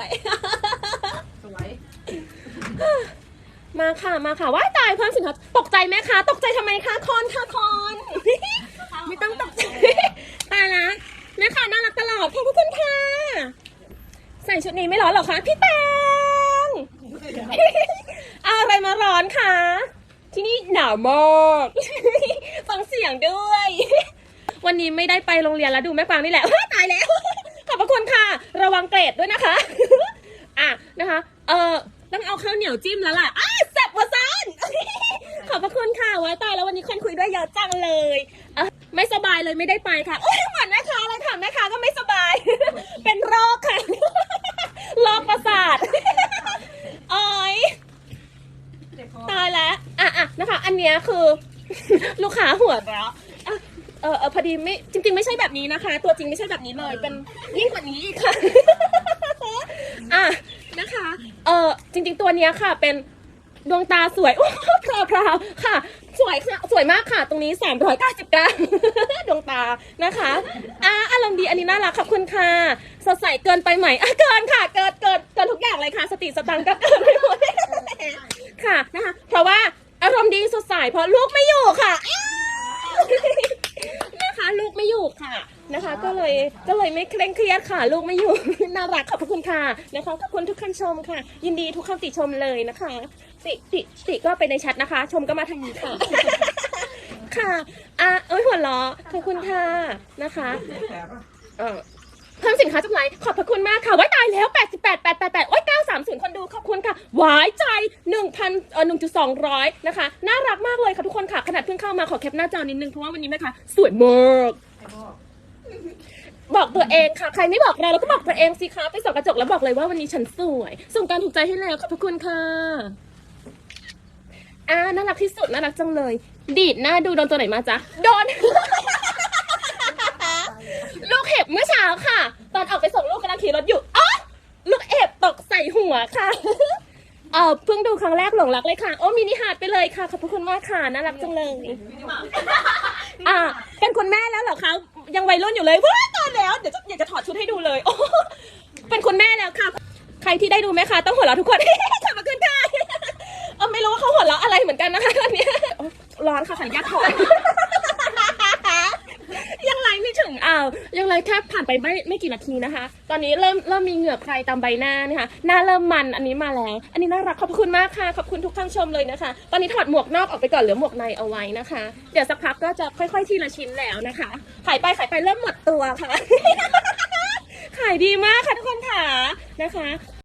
วย สวย มาค่ะมาค่ะว้ายตายเพิ่มสินค้าตกใจไหมคะ ตกใจทำไมคะคอนค่ะคอน ไม่ต้องตกใจตายละแม่ค่ะน่ารักตลอดค่ะทุกคนค่ะ ใส่ชุดนี้ไม่ร้อนหรอคะพี่แตงเอาอะไรมาร้อนคะที่นี่หนาวมากฟังเสียงด้วย วันนี้ไม่ได้ไปโรงเรียนแล้วดูแม่ฟังนี่แหละตายแล้ว ขอบพระคุณค่ะ ระวังเกรดด้วยนะคะอะ นะคะ เออต้องเอาข้าวเหนียวจิ้มแล้วล่ะอ้าแซ่บวะซันขอบพระคุณค่ะไว้ตายแล้ววันนี้คนคุยด้วยเยอะจังเลยเออไม่สบายเลยไม่ได้ไปค่ะโอ้ยเหมือนแม่ค้าเลยค่ะแม่ค้าก็ไม่สบาย เป็นโรคค่ะโรคประสาทโอ้ยตายแล้วอะอะนะคะ อันเนี้ยคือ ลูกค้าหัวเราะอะเออเออพอดีไม่จริง ๆ ไม่ใช่แบบนี้นะคะ ตัวจริงไม่ใช่แบบนี้เลย เป็นยิ่งกว่านี้อีกค่ะอะ นะคะเออจริงๆตัวเนี้ยค่ะเป็นดวงตาสวยโอ้พราวพราวค่ะ สวยค่ะสวยมากค่ะ ตรงนี้390กรัมดวงตานะคะอะอารมณ์ดีอันนี้น่ารักขอบคุณค่ะสดใสเกินไปไหมอะเกินค่ะ เกินเกินเกินทุกอย่างเลยค่ะ สติสตังก็เกินไปหมดค่ะนะคะ เพราะว่าอารมณ์ดีสดใสเพราะลูกไม่อยู่ค่ะ ลูกไม่อยู่ค่ะนะคะ ก็เลยก็เลยไม่เคร่งเครียดค่ะ ลูกไม่อยู่ น่ารักขอบคุณค่ะนะคะขอบคุณทุกคำชมค่ะ ยินดีทุกคำติชมเลยนะคะ ติติติก็ไปในแชทนะคะ ชมก็มาทางนี้ค่ะ ค่ะอะเอ้ยหัวเราะขอบคุณค่ะนะคะแผลปะเออ เพิ่มสินค้าจำหน่ายขอบพระคุณมากค่ะ ไว้ตายแล้ว 88 888 โอ้ย930 คนดูขอบคุณค่ะหวายใจ 1,000เอ่อ1.200 นะคะ น่ารักมากเลยค่ะทุกคนค่ะ ขนาดเพิ่งเข้ามาขอแคปหน้าจอนิดนึง เพราะว่าวันนี้แม่คะสวยมากบอกตัวเองค่ะ ใครไม่บอกเราเราก็บอกตัวเองสิคะไปส่องกระจกแล้วบอกเลยว่าวันนี้ฉันสวย ส่งการถูกใจให้แล้วขอบพระคุณค่ะอ่าน่ารักที่สุดน่ารักจังเลย ดีดหน้าดูโดนตัวไหนมาจ๊ะโดน ลูกเห็บเมื่อเช้าค่ะ ตอนออกไปส่งลูกกำลังขี่รถอยู่อ๋อลูกเห็บตกใส่หัวค่ะเออเพิ่งดูครั้งแรกหลงรักเลยค่ะ โอ้มินิฮาร์ดไปเลยค่ะ ขอบคุณมากค่ะน่ารักจังเลยอ่าเป็นคุณแม่แล้วเหรอคะยังวัยรุ่นอยู่เลยว้าตอนแล้วเดี๋ยวจะอยากจะถอดชุดให้ดูเลยโอ้เป็นคุณแม่แล้วค่ะ ใครที่ได้ดูไหมคะต้องหัวเราะทุกคนขอบคุณค่ะเออไม่รู้ว่าเขาหัวเราะอะไรเหมือนกันนะคะตอนนี้ร้อนค่ะขออนุญาตถอด ยังไลฟ์ไม่ ถึงอ้าวยังไรแค่ผ่านไปไม่ไม่กี่นาทีนะคะ ตอนนี้เริ่มเริ่มมีเหงือกใครตามใบหน้านะคะ หน้าเริ่มมันอันนี้มาแล้วอันนี้น่ารักขอบคุณมากค่ะ ขอบคุณทุกท่านชมเลยนะคะ ตอนนี้ถอดหมวกนอกออกไปก่อนเหลือหมวกในเอาไว้นะคะ เดี๋ยวสักพักก็จะค่อยๆทีละชิ้นแล้วนะคะ ขายไปขายไปเริ่มหมดตัวค่ะขายดีมากค่ะทุกคนค่ะนะคะ